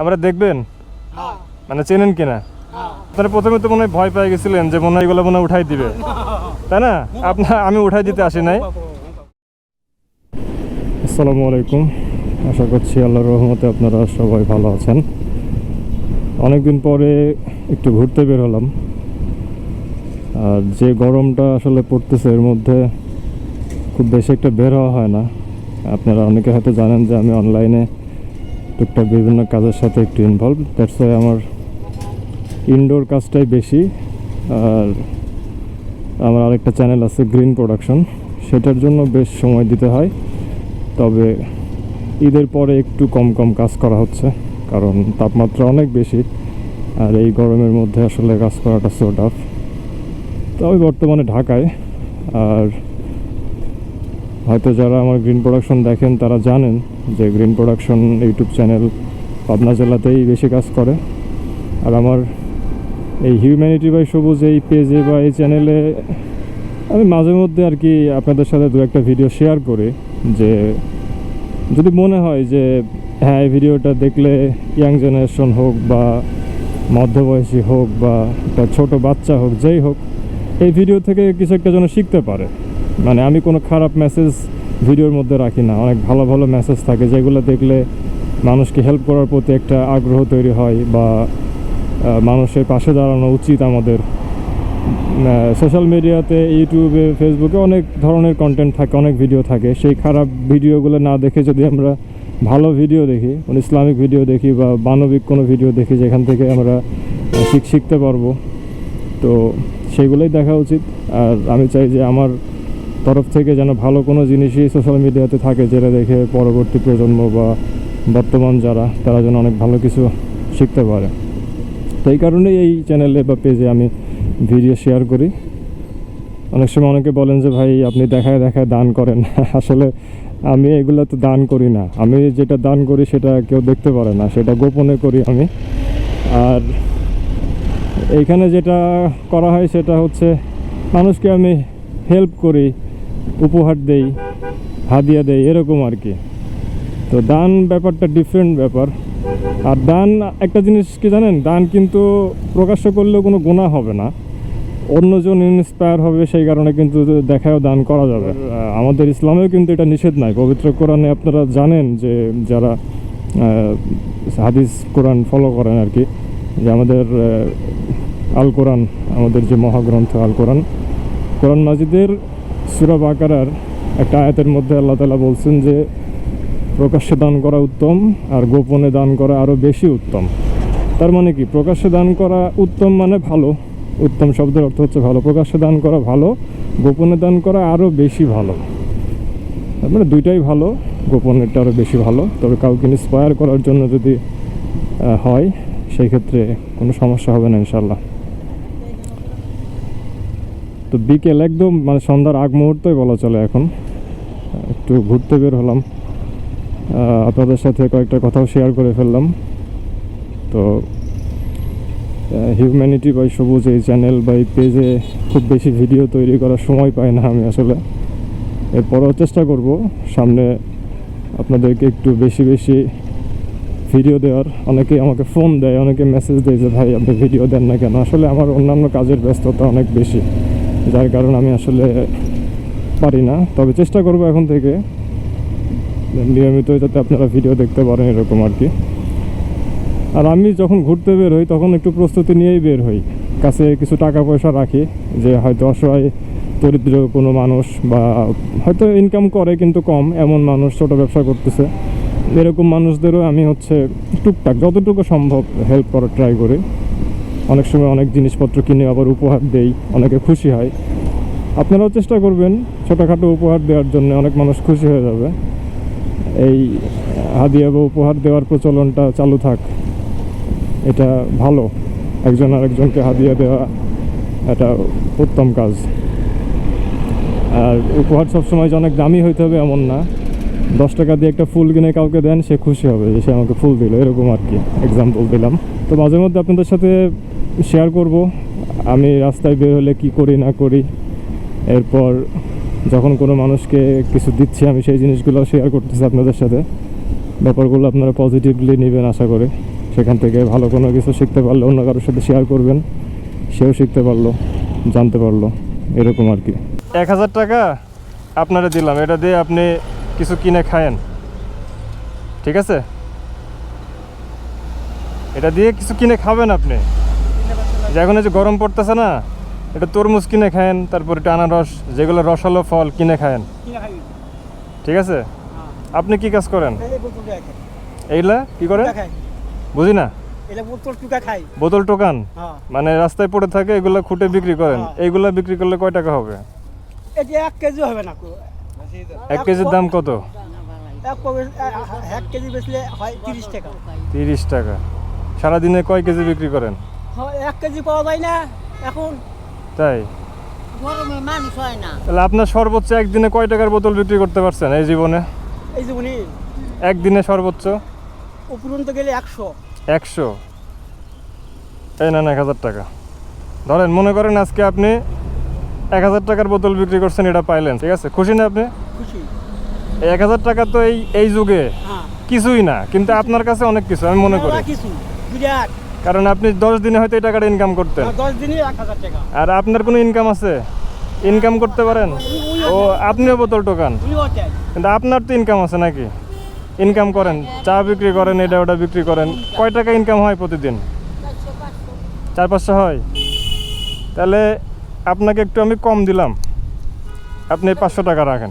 আমরা দেখবেন? হ্যাঁ। মানে চেনেন কিনা? হ্যাঁ। আপনারা প্রথমে তো মনে হয় ভয় পেয়ে গেছিলেন যে মনে হয় এগুলো মনে হয় উঠাই দিবে। তাই না? আপনার আমি উঠাই দিতে আসি নাই। আসসালামু আলাইকুম। আশা করছি আল্লাহর রহমতে আপনারা সবাই ভালো আছেন। অনেকদিন পরে একটু ঘুরতে বের হলাম। আর যে গরমটা আসলে পড়তেছে এর মধ্যে খুব বেশি একটা বের হওয়া হয় না। আপনারা অনেকে হয়তো জানেন যে আমি অনলাইনে টুকটাক বিভিন্ন কাজের সাথে একটু ইনভলভ দ্যাটস ওয়াই আমার ইনডোর কাজটাই বেশি। আর আমার আরেকটা চ্যানেল আছে গ্রিন প্রোডাকশন সেটার জন্য বেশ সময় দিতে হয়। তবে ঈদের পরে একটু কম কম কাজ করা হচ্ছে, কারণ তাপমাত্রা অনেক বেশি, আর এই গরমের মধ্যে আসলে কাজ করাটা সো টাফ তো আমি বর্তমানে ঢাকায়, আর হয়তো যারা আমার গ্রিন প্রোডাকশন দেখেন, তারা জানেন যে green production YouTube channel Pabna জেলাতেই বেশি কাজ করে। আর আমার এই হিউম্যানিটি বাই সবুজ এই পেজে বা এই চ্যানেলে আমি মাঝে মধ্যে আর কি আপনাদের সাথে দু একটা ভিডিও শেয়ার করি, যে যদি মনে হয় যে হ্যাঁ এই ভিডিওটা দেখলে ইয়াং জেনারেশন হোক বা মধ্যবয়সী হোক বা একটা ছোট বাচ্চা হোক, যেই হোক, এই ভিডিও থেকে কিছু একটা যেন শিখতে পারে। মানে আমি কোনো খারাপ মেসেজ ভিডিওর মধ্যে রাখি না। অনেক ভালো ভালো মেসেজ থাকে যেগুলো দেখলে মানুষকে হেল্প করার প্রতি একটা আগ্রহ তৈরি হয় বা মানুষের পাশে দাঁড়ানো উচিত আমাদের। সোশ্যাল মিডিয়াতে ইউটিউবে ফেসবুকে অনেক ধরনের কন্টেন্ট থাকে, অনেক ভিডিও থাকে। সেই খারাপ ভিডিওগুলো না দেখে যদি আমরা ভালো ভিডিও দেখি কোনো ইসলামিক ভিডিও দেখি বা মানবিক কোনো ভিডিও দেখি, যেখান থেকে আমরা শিখতে পারব, তো সেগুলোই দেখা উচিত। আর আমি চাই যে আমার তরফ থেকে যেন ভালো কোনো জিনিসই সোশ্যাল মিডিয়াতে থাকে যেটা দেখে পরবর্তী প্রজন্ম বা বর্তমান যারা, তারা যেন অনেক ভালো কিছু শিখতে পারে। তো এই কারণেই এই চ্যানেলে বা পেজে আমি ভিডিও শেয়ার করি। অনেক সময় অনেকে বলেন যে, ভাই, আপনি দেখায় দেখায় দান করেন। আসলে আমি এগুলো তো দান করি না। আমি যেটা দান করি, সেটা কেউ দেখতে পারে না। সেটা গোপনে করি আমি। আর এইখানে যেটা করা হয়, সেটা হচ্ছে, মানুষকে আমি হেল্প করি। উপহার দেই, হাদিয়া দেই, এরকম আর কি। তো দান ব্যাপারটা ডিফারেন্ট ব্যাপার। আর দান, একটা জিনিস কি জানেন? দান কিন্তু প্রকাশ্য করলেও কোনো গুণা হবে না। অন্যজন ইন্সপায়ার হবে, সেই কারণে কিন্তু দেখায়ও দান করা যাবে। আমাদের ইসলামেও কিন্তু এটা নিষেধ নাই। পবিত্র কোরআনে আপনারা জানেন যে, যারা হাদিস কোরআন ফলো করেন আর কি, যে আমাদের আল কোরআন আমাদের যে মহাগ্রন্থ আল কোরআন কোরআন মাজিদের সুরা বাকারার একটা আয়াতের মধ্যে আল্লাহ তালা বলছেন যে, প্রকাশ্যে দান করা উত্তম আর গোপনে দান করা আরও বেশি উত্তম। তার মানে কি? প্রকাশ্যে দান করা উত্তম মানে ভালো। উত্তম শব্দের অর্থ হচ্ছে ভালো। প্রকাশ্যে দান করা ভালো, গোপনে দান করা আরও বেশি ভালো। তার মানে দুইটাই ভালো, গোপনেরটা আরও বেশি ভালো। তবে কাউকে ইন্সপায়ার করার জন্য যদি হয়, সেই ক্ষেত্রে কোনো সমস্যা হবে না ইনশাল্লাহ তো বিকেল একদম মানে সন্ধ্যার আগ মুহূর্তই বলা চলে এখন। একটু ঘুরতে বের হলাম। আপনাদের সাথে কয়েকটা কথাও শেয়ার করে ফেললাম। তো হিউম্যানিটি বাই সবুজ এই চ্যানেল বা এই পেজে খুব বেশি ভিডিও তৈরি করার সময় পাই না আমি আসলে। এরপরও চেষ্টা করব। সামনে আপনাদেরকে একটু বেশি বেশি ভিডিও দেওয়ার। অনেকেই আমাকে ফোন দেয়, অনেকে মেসেজ দেয় যে, ভাই, আপনি ভিডিও দেন না কেন? আসলে আমার অন্যান্য কাজের ব্যস্ততা অনেক বেশি। যার কারণে আমি আসলে পারি না। তবে চেষ্টা করব এখন থেকে। নিয়মিত যাতে আপনারা ভিডিও দেখতে পারেন এরকম আর কি। আর আমি যখন ঘুরতে বের হই, তখন একটু প্রস্তুতি নিয়েই বের হই। কাছে কিছু টাকা পয়সা রাখি, যে হয়তো অসহায়, দরিদ্র কোনো মানুষ বা হয়তো ইনকাম করে কিন্তু কম, এমন মানুষ ছোট ব্যবসা করতেছে। এরকম মানুষদেরও আমি হচ্ছে টুকটাক, যতটুকু সম্ভব হেল্প করার ট্রাই করি। অনেক সময় অনেক জিনিসপত্র কিনে আবার উপহার দেই, অনেকে খুশি হয়। আপনারাও চেষ্টা করবেন ছোটোখাটো উপহার দেওয়ার জন্য, অনেক মানুষ খুশি হয়ে যাবে। এই হাদিয়া উপহার দেওয়ার প্রচলনটা চালু থাক। এটা ভালো। একজন আরেকজনকে হাদিয়া দেওয়া এটা উত্তম কাজ। আর উপহার সবসময় যে অনেক দামি হইতে হবে এমন না। দশ টাকা দিয়ে একটা ফুল কিনে কাউকে দেন, সে খুশি হবে যে সে আমাকে ফুল দিল। এরকম আর কি এক্সাম্পল দিলাম। তো মাঝে মধ্যে আপনাদের সাথে শেয়ার করব। আমি রাস্তায় বের হলে কি করি, না করি। এরপর যখন কোনো মানুষকে কিছু দিচ্ছি, আমি সেই জিনিসগুলো শেয়ার করতেছি আপনাদের সাথে। ব্যাপারগুলো আপনারা পজিটিভলি নেবেন আশা করে। সেখান থেকে ভালো কোনো কিছু শিখতে পারলে অন্য কারোর সাথে শেয়ার করবেন। সেও শিখতে পারল, জানতে পারল, এরকম আর কি। এক হাজার টাকা আপনারা দিলাম। এটা দিয়ে আপনি কিছু কিনে খায়েন। ঠিক আছে? এটা দিয়ে কিছু কিনে খাবেন আপনি। যে এখন এই যে গরম পড়তেছে না এটা তরমুজ কিনে খায়েন তারপর এটা আনারস যেগুলো রসালো ফল কিনে খায়েন। ঠিক আছে? আপনি কি কাজ করেন? এইগুলা কি করেন? বুঝি না? বোতল টোকান? হ্যাঁ। মানে রাস্তায় পড়ে থাকে এগুলো খুঁটে বিক্রি করেন। হ্যাঁ। এইগুলা বিক্রি করলে কয় টাকা হবে? এক কেজি হবে না কো। এক কেজির দাম কত? এক কেজি বেচলে হয় তিরিশ টাকা। তিরিশ টাকা। সারাদিনে কয় কেজি বিক্রি করেন? এক কেজি পাওয়া যায় না এখন তাই? গরমে মানুষ হয় না। তাহলে আপনার সর্বোচ্চ একদিনে কয় টাকার বোতল বিক্রি করতে পারছেন এই জীবনে? এই উনি একদিনে সর্বোচ্চ? উপরন্ত গেলে একশো। একশো? এই নেন এক হাজার টাকা। ধরেন মনে করেন আজকে আপনি এক হাজার টাকার বোতল বিক্রি করছেন এটা পাইলেন ঠিক আছে? খুশি না আপনি? খুশি। এক হাজার টাকা তো এই এই যুগে হ্যাঁ। কিছুই না কিন্তু আপনার কাছে অনেক কিছু আমি মনে করি। কারণ আপনি দশ দিনে হয়তো এই টাকাটা ইনকাম করতেন। টাকা। আর আপনার কোনো ইনকাম আছে? ইনকাম করতে পারেন? ও আপনিও বোতল টোকান। কিন্তু আপনার তো ইনকাম আছে নাকি? ইনকাম করেন চা বিক্রি করেন এটা ওটা বিক্রি করেন। কয় টাকা ইনকাম হয় প্রতিদিন? চার পাঁচশো হয়? তাহলে আপনাকে একটু আমি কম দিলাম। আপনি পাঁচশো টাকা রাখেন।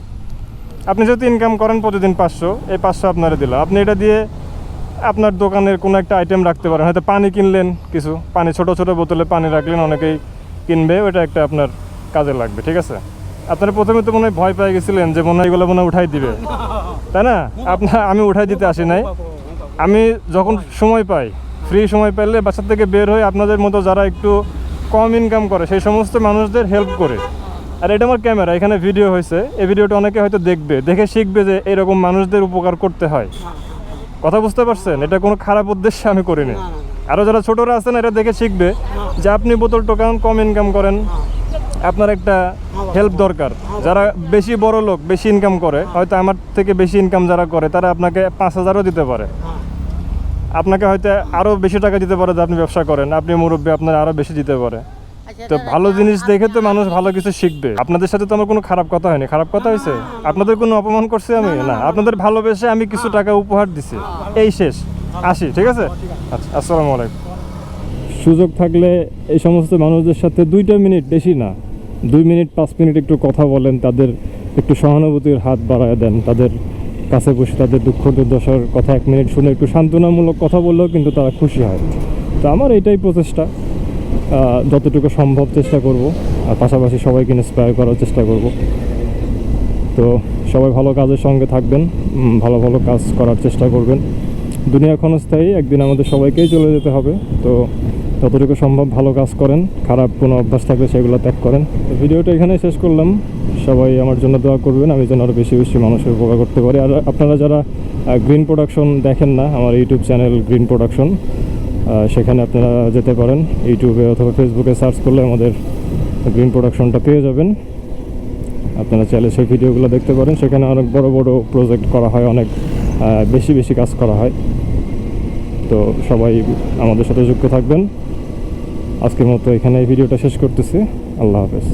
আপনি যদি ইনকাম করেন প্রতিদিন পাঁচশো, এই পাঁচশো আপনারা দিলাম। আপনি এটা দিয়ে আপনার দোকানের কোনো একটা আইটেম রাখতে পারেন। হয়তো পানি কিনলেন কিছু, পানি ছোট ছোট বোতলে পানি রাখলেন, অনেকেই কিনবে ওটা একটা আপনার কাজে লাগবে, ঠিক আছে? আপনারা প্রথমে তো মনে হয় ভয় পেয়ে গেছিলেন যে মনে হয় এগুলো মনে হয় উঠাই দিবে। তাই না? আপনার আমি উঠাই দিতে আসি নাই। আমি যখন সময় পাই ফ্রি সময় পেলে বাসার থেকে বের হয়ে আপনাদের মতো যারা একটু কম ইনকাম করে, সেই সমস্ত মানুষদের হেল্প করে। আর এটা আমার ক্যামেরা, এখানে ভিডিও হয়েছে। এই ভিডিওটা অনেকে হয়তো দেখবে, দেখে শিখবে যে এরকম মানুষদের উপকার করতে হয়। কথা বুঝতে পারছেন? এটা কোনো খারাপ উদ্দেশ্যে আমি করিনি। আরও যারা ছোটরা আছেন এটা দেখে শিখবে যে আপনি বোতল টোকান কম ইনকাম করেন। আপনার একটা হেল্প দরকার। যারা বেশি বড় লোক, বেশি ইনকাম করে, হয়তো আমার থেকে বেশি ইনকাম যারা করে, তারা আপনাকে পাঁচ হাজারও দিতে পারে। আপনাকে হয়তো আরও বেশি টাকা দিতে পারে যে আপনি ব্যবসা করেন। আপনি মুরব্বী, আপনার আরও বেশি দিতে পারে। তো ভালো জিনিস দেখে তো মানুষ ভালো কিছু শিখবে। আপনাদের সাথে তো আমার কোনো খারাপ কথা হয়নি। খারাপ কথা হয়েছে? আপনাদের কোনো অপমান করছি আমি? না আপনাদের ভালোবেসে আমি কিছু টাকা উপহার দিছি। এই শেষ। আসি ঠিক আছে? আচ্ছা আসসালামু আলাইকুম। সুযোগ থাকলে এই সমস্ত মানুষদের সাথে দুইটা মিনিট বেশি না। দুই মিনিট পাঁচ মিনিট একটু কথা বলেন তাদের একটু সহানুভূতির হাত বাড়ায় দেন তাদের কাছে বসে তাদের দুঃখ দুর্দশার কথা এক মিনিট শুনে একটু সান্ত্বনামূলক কথা বললেও কিন্তু তারা খুশি হয়। তো আমার এটাই প্রচেষ্টা। যতটুকু সম্ভব চেষ্টা করব। আর পাশাপাশি সবাইকে ইন্সপায়ার করার চেষ্টা করব। তো সবাই ভালো কাজের সঙ্গে থাকবেন ভালো ভালো কাজ করার চেষ্টা করবেন। দুনিয়া ক্ষণস্থায়ী, একদিন আমাদের সবাইকেই চলে যেতে হবে। তো যতটুকু সম্ভব ভালো কাজ করেন, খারাপ কোনো অভ্যাস থাকলে সেগুলো ত্যাগ করেন। তো ভিডিওটা এখানে শেষ করলাম। সবাই আমার জন্য দোয়া করবেন, আমি যেন আরও বেশি বেশি মানুষের উপকার করতে পারি। আর আপনারা যারা গ্রিন প্রোডাকশন দেখেন না, আমার ইউটিউব চ্যানেল গ্রিন প্রোডাকশন সেখানে আপনারা যেতে পারেন, ইউটিউবে অথবা ফেসবুকে সার্চ করলে আমাদের গ্রিন প্রোডাকশনটা পেয়ে যাবেন। আপনারা চাইলে সেই ভিডিওগুলো দেখতে পারেন, সেখানে অনেক বড় বড় প্রজেক্ট করা হয়, অনেক বেশি বেশি কাজ করা হয়। তো সবাই আমাদের সাথে যুক্ত থাকবেন। আজকের মতো এখানে এই ভিডিওটা শেষ করতেছি। আল্লাহ হাফেজ।